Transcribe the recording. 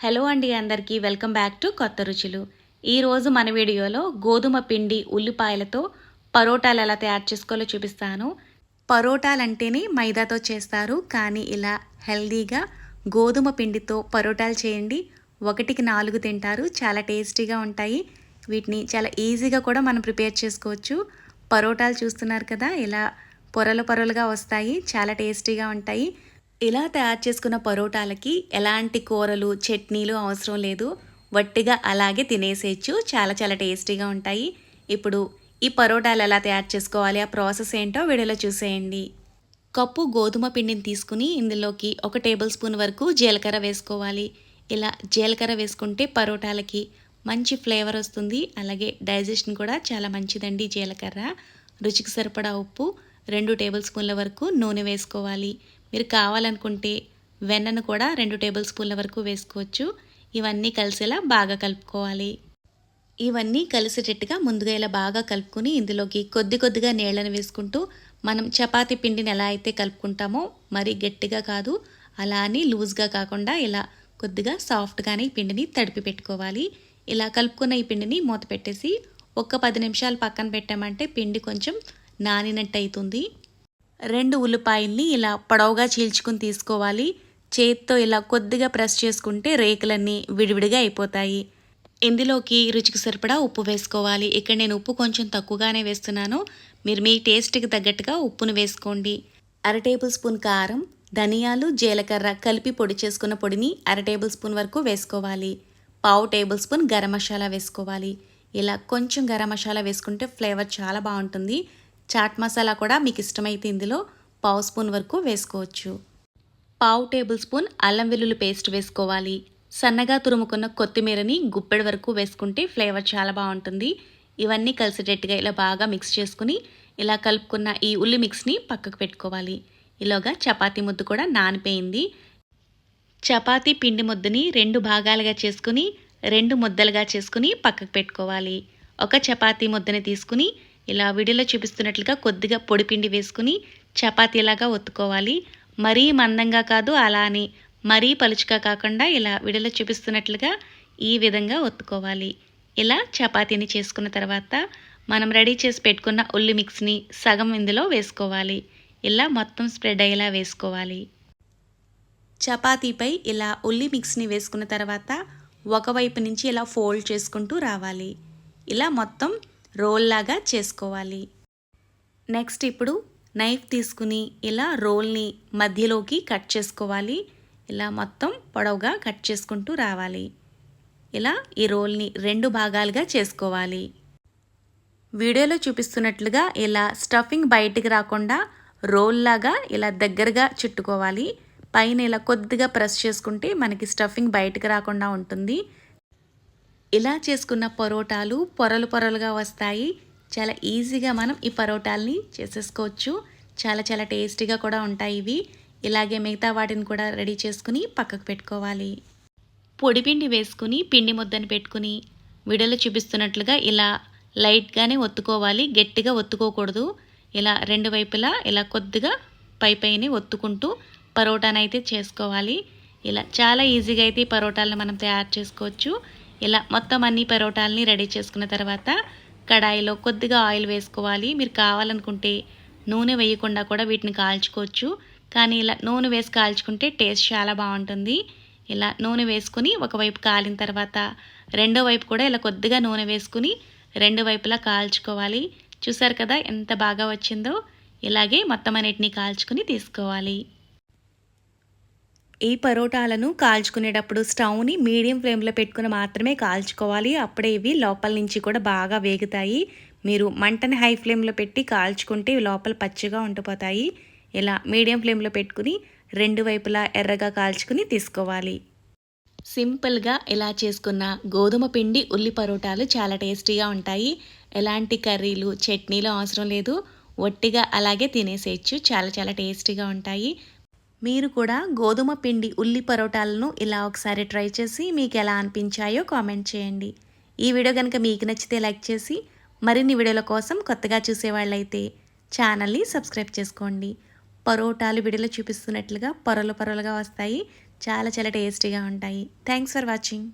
Hello అండి అందరికీ welcome back to కొత్త రుచులు. ఈరోజు మన వీడియోలో గోధుమ పిండి ఉల్లిపాయలతో పరోటాలు ఎలా తయారు చేసుకోవాలో చూపిస్తాను. పరోటాలు అంటేనే మైదాతో చేస్తారు కానీ ఇలా హెల్దీగా గోధుమ పిండితో పరోటాలు చేయండి. ఒకటికి నాలుగు తింటారు చాలా టేస్టీగా ఉంటాయి. వీటిని చాలా ఈజీగా కూడా మనం ప్రిపేర్ చేసుకోవచ్చు. పరోటాలు చూస్తున్నారు కదా ఇలా పొరలు పొరలుగా వస్తాయి చాలా టేస్టీగా ఉంటాయి. ఇలా తయారు చేసుకున్న పరోటాలకి ఎలాంటి కూరలు చట్నీలు అవసరం లేదు. వట్టిగా అలాగే తినేసేయచ్చు. చాలా చాలా టేస్టీగా ఉంటాయి. ఇప్పుడు ఈ పరోటాలు ఎలా తయారు చేసుకోవాలి ఆ ప్రాసెస్ ఏంటో వీడియోలో చూసేయండి. కప్పు గోధుమ పిండిని తీసుకుని ఇందులోకి ఒక టేబుల్ స్పూన్ వరకు జీలకర్ర వేసుకోవాలి. ఇలా జీలకర్ర వేసుకుంటే పరోటాలకి మంచి ఫ్లేవర్ వస్తుంది. అలాగే డైజెషన్ కూడా చాలా మంచిదండి జీలకర్ర. రుచికి సరిపడా ఉప్పు రెండు టేబుల్ స్పూన్ల వరకు నూనె వేసుకోవాలి. మీరు కావాలనుకుంటే వెన్నను కూడా రెండు టేబుల్ స్పూన్ల వరకు వేసుకోవచ్చు. ఇవన్నీ కలిసేలా బాగా కలుపుకోవాలి. ఇవన్నీ కలిసేటట్టుగా ముందుగా ఇలా బాగా కలుపుకొని ఇందులోకి కొద్ది కొద్దిగా నీళ్ళని వేసుకుంటూ మనం చపాతీ పిండిని ఎలా అయితే కలుపుకుంటామో మరీ గట్టిగా కాదు అలా అని లూజ్గా కాకుండా ఇలా కొద్దిగా సాఫ్ట్గానే ఈ పిండిని తడిపి పెట్టుకోవాలి. ఇలా కలుపుకున్న ఈ పిండిని మూత పెట్టేసి ఒక్క పది నిమిషాలు పక్కన పెట్టామంటే పిండి కొంచెం నానినట్టు అవుతుంది. రెండు ఉల్లిపాయల్ని ఇలా పొడవుగా చీల్చుకుని తీసుకోవాలి. చేత్తో ఇలా కొద్దిగా ప్రెస్ చేసుకుంటే రేకులన్నీ విడివిడిగా అయిపోతాయి. ఇందులోకి రుచికి సరిపడా ఉప్పు వేసుకోవాలి. ఇక్కడ నేను ఉప్పు కొంచెం తక్కువగానే వేస్తున్నాను. మీరు మీ టేస్ట్కి తగ్గట్టుగా ఉప్పును వేసుకోండి. అర టేబుల్ స్పూన్ కారం ధనియాలు జీలకర్ర కలిపి పొడి చేసుకున్న పొడిని అర టేబుల్ స్పూన్ వరకు వేసుకోవాలి. పావు టేబుల్ స్పూన్ గరం మసాలా వేసుకోవాలి. ఇలా కొంచెం గరం మసాలా వేసుకుంటే ఫ్లేవర్ చాలా బాగుంటుంది. చాట్ మసాలా కూడా మీకు ఇష్టమైతే ఇందులో పావు స్పూన్ వరకు వేసుకోవచ్చు. పావు టేబుల్ స్పూన్ అల్లం వెల్లుల్లి పేస్ట్ వేసుకోవాలి. సన్నగా తురుముకున్న కొత్తిమీరని గుప్పెడు వరకు వేసుకుంటే ఫ్లేవర్ చాలా బాగుంటుంది. ఇవన్నీ కలిసేటట్టుగా ఇలా బాగా మిక్స్ చేసుకుని ఇలా కలుపుకున్న ఈ ఉల్లి మిక్స్ని పక్కకు పెట్టుకోవాలి. ఇలాగా చపాతీ ముద్ద కూడా నానిపోయింది. చపాతీ పిండి ముద్దని రెండు భాగాలుగా చేసుకుని రెండు ముద్దలుగా చేసుకుని పక్కకు పెట్టుకోవాలి. ఒక చపాతీ ముద్దని తీసుకుని ఇలా వీడియోలో చూపిస్తున్నట్లుగా కొద్దిగా పొడిపిండి వేసుకుని చపాతీలాగా ఒత్తుకోవాలి. మరీ మందంగా కాదు అలా అని మరీ పలుచుగా కాకుండా ఇలా వీడియోలో చూపిస్తున్నట్లుగా ఈ విధంగా ఒత్తుకోవాలి. ఇలా చపాతీని చేసుకున్న తర్వాత మనం రెడీ చేసి పెట్టుకున్న ఉల్లి మిక్స్ని సగం ఇందులో వేసుకోవాలి. ఇలా మొత్తం స్ప్రెడ్ అయ్యేలా వేసుకోవాలి. చపాతీపై ఇలా ఉల్లి మిక్స్ని వేసుకున్న తర్వాత ఒకవైపు నుంచి ఇలా ఫోల్డ్ చేసుకుంటూ రావాలి. ఇలా మొత్తం రోల్ లాగా చేసుకోవాలి. నెక్స్ట్ ఇప్పుడు నైఫ్ తీసుకుని ఇలా రోల్ని మధ్యలోకి కట్ చేసుకోవాలి. ఇలా మొత్తం పొడవుగా కట్ చేసుకుంటూ రావాలి. ఇలా ఈ రోల్ని రెండు భాగాలుగా చేసుకోవాలి. వీడియోలో చూపిస్తున్నట్లుగా ఇలా స్టఫింగ్ బయటికి రాకుండా రోల్ లాగా ఇలా దగ్గరగా చుట్టుకోవాలి. పైన ఇలా కొద్దిగా ప్రెస్ చేసుకుంటే మనకి స్టఫింగ్ బయటకు రాకుండా ఉంటుంది. ఇలా చేసుకున్న పరోటాలు పొరలు పొరలుగా వస్తాయి. చాలా ఈజీగా మనం ఈ పరోటాల్ని చేసేసుకోవచ్చు. చాలా చాలా టేస్టీగా కూడా ఉంటాయి ఇవి. ఇలాగే మిగతా వాటిని కూడా రెడీ చేసుకుని పక్కకు పెట్టుకోవాలి. పొడిపిండి వేసుకుని పిండి ముద్దను పెట్టుకుని విడలు చూపిస్తున్నట్లుగా ఇలా లైట్గానే ఒత్తుకోవాలి. గట్టిగా ఒత్తుకోకూడదు. ఇలా రెండు వైపులా ఇలా కొద్దిగా పై పైని ఒత్తుకుంటూ పరోటానైతే చేసుకోవాలి. ఇలా చాలా ఈజీగా అయితే ఈ పరోటాలను మనం తయారు చేసుకోవచ్చు. ఇలా మొత్తం అన్ని పరోటాలని రెడీ చేసుకున్న తర్వాత కడాయిలో కొద్దిగా ఆయిల్ వేసుకోవాలి. మీరు కావాలనుకుంటే నూనె వేయకుండా కూడా వీటిని కాల్చుకోవచ్చు. కానీ ఇలా నూనె వేసి కాల్చుకుంటే టేస్ట్ చాలా బాగుంటుంది. ఇలా నూనె వేసుకుని ఒకవైపు కాలిన తర్వాత రెండో వైపు కూడా ఇలా కొద్దిగా నూనె వేసుకుని రెండు వైపులా కాల్చుకోవాలి. చూసారు కదా ఎంత బాగా వచ్చిందో? ఇలాగే మొత్తం అన్నిటిని కాల్చుకుని తీసుకోవాలి. ఈ పరోటాలను కాల్చుకునేటప్పుడు స్టవ్ని మీడియం ఫ్లేమ్లో పెట్టుకుని మాత్రమే కాల్చుకోవాలి. అప్పుడే ఇవి లోపల నుంచి కూడా బాగా వేగుతాయి. మీరు మంటని హై ఫ్లేమ్లో పెట్టి కాల్చుకుంటే లోపల పచ్చిగా ఉండిపోతాయి. ఇలా మీడియం ఫ్లేమ్లో పెట్టుకుని రెండు వైపులా ఎర్రగా కాల్చుకుని తీసుకోవాలి. సింపుల్గా ఇలా చేసుకున్న గోధుమ పిండి ఉల్లి పరోటాలు చాలా టేస్టీగా ఉంటాయి. ఎలాంటి కర్రీలు చట్నీలు అవసరం లేదు. ఒట్టిగా అలాగే తినేసేయచ్చు. చాలా చాలా టేస్టీగా ఉంటాయి. మీరు కూడా గోధుమ పిండి ఉల్లి పరోటాలను ఇలా ఒకసారి ట్రై చేసి మీకు ఎలా అనిపించాయో కామెంట్ చేయండి. ఈ వీడియో కనుక మీకు నచ్చితే లైక్ చేసి మరిన్ని వీడియోల కోసం కొత్తగా చూసేవాళ్ళైతే ఛానల్ని సబ్స్క్రైబ్ చేసుకోండి. పరోటాలు వీడియోలో చూపిస్తున్నట్లుగా పొరలు పొరలుగా వస్తాయి. చాలా చాలా టేస్టీగా ఉంటాయి. Thanks for watching